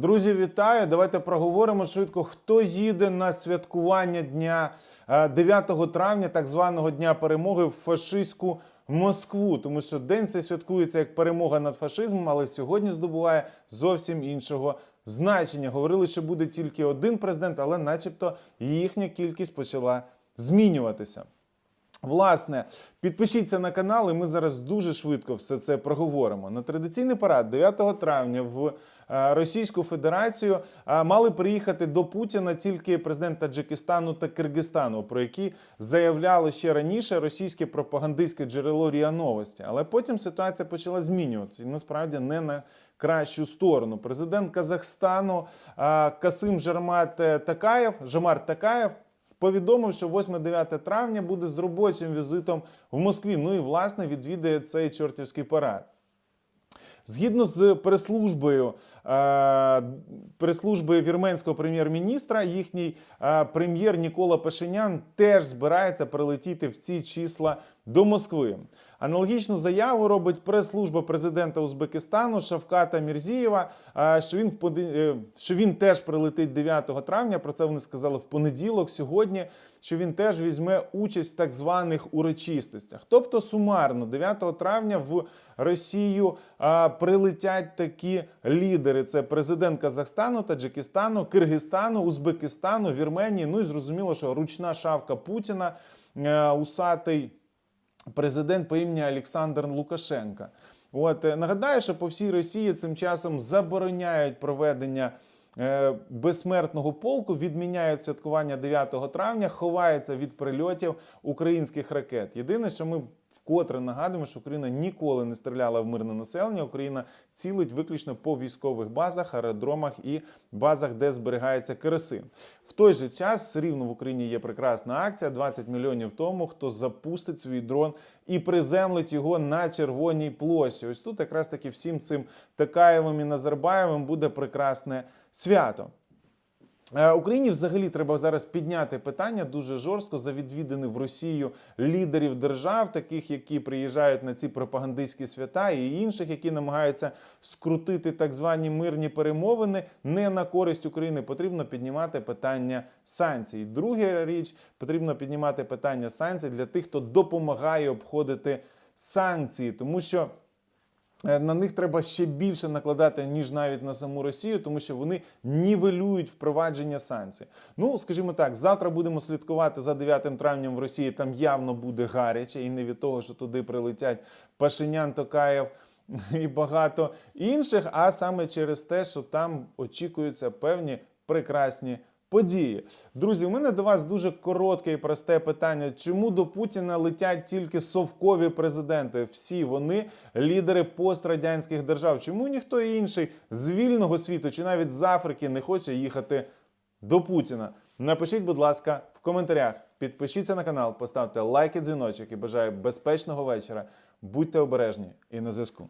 Друзі, вітаю! Давайте проговоримо швидко, хто їде на святкування дня е, 9 травня, так званого дня перемоги в фашистську Москву. Тому що день цей святкується як перемога над фашизмом, але сьогодні здобуває зовсім іншого значення. Говорили, що буде тільки один президент, але, начебто, їхня кількість почала змінюватися. Власне, підпишіться на канал, і ми зараз дуже швидко все це проговоримо. На традиційний парад 9 травня в е, Російську Федерацію е, мали приїхати до Путіна тільки президент Таджикистану та Киргизстану, про які заявляли ще раніше російське пропагандистське джерело РІА Новості. Але потім ситуація почала змінюватися і насправді не на кращу сторону. Президент Казахстану е, Касим Жармат Такаєв, Жамар Такаєв повідомив, що 8-9 травня буде з робочим візитом в Москві. Ну і власне відвідає цей чортівський парад. Згідно з прес-службою е, прес-служби вірменського прем'єр-міністра, їхній е, прем'єр Нікола Пашинян теж збирається прилетіти в ці числа до Москви. Аналогічну заяву робить прес-служба президента Узбекистану Шавката Мірзієва, що він в е, що він теж прилетить 9 травня. Про це вони сказали в понеділок. Сьогодні що він теж візьме участь в так званих урочистостях. Тобто, сумарно, 9 травня в Росію прилетять такі лідери: це президент Казахстану, Таджикистану, Киргизстану, Узбекистану, Вірменії. Ну і зрозуміло, що ручна шавка Путіна, е, усатий президент по імені Олександр Лукашенка. От е, нагадаю, що по всій Росії цим часом забороняють проведення е, безсмертного полку, відміняють святкування 9 травня, ховаються від прильотів українських ракет. Єдине, що ми вкотре нагадуємо, що Україна ніколи не стріляла в мирне населення. Україна цілить виключно по військових базах, аеродромах і базах, де зберігається керосин. В той же час рівно в Україні є прекрасна акція: 20 мільйонів тому, хто запустить свій дрон і приземлить його на червоній площі. Ось тут якраз таки всім цим Такаєвим і Назарбаєвим буде прекрасне свято. Е, Україні взагалі треба зараз підняти питання дуже жорстко за відвідини в Росію лідерів держав, таких, які приїжджають на ці пропагандистські свята, і інших, які намагаються скрутити так звані мирні перемовини не на користь України. Потрібно піднімати питання санкцій. Друга річ потрібно піднімати питання санкцій для тих, хто допомагає обходити санкції, тому що. Е, На них треба ще більше накладати, ніж навіть на саму Росію, тому що вони нівелюють впровадження санкцій. Ну, скажімо так, завтра будемо слідкувати за 9 травням в Росії. Там явно буде гаряче, і не від того, що туди прилетять Пашинян, Токаєв і багато інших, а саме через те, що там очікуються певні прекрасні. Події, друзі, у мене до вас дуже коротке і просте питання: чому до Путіна летять тільки совкові президенти? Всі вони лідери пострадянських держав. Чому ніхто інший з вільного світу чи навіть з Африки не хоче їхати до Путіна? Напишіть, будь ласка, в коментарях. Підпишіться на канал, поставте лайк і дзвіночок і бажаю безпечного вечора. Будьте обережні і на зв'язку.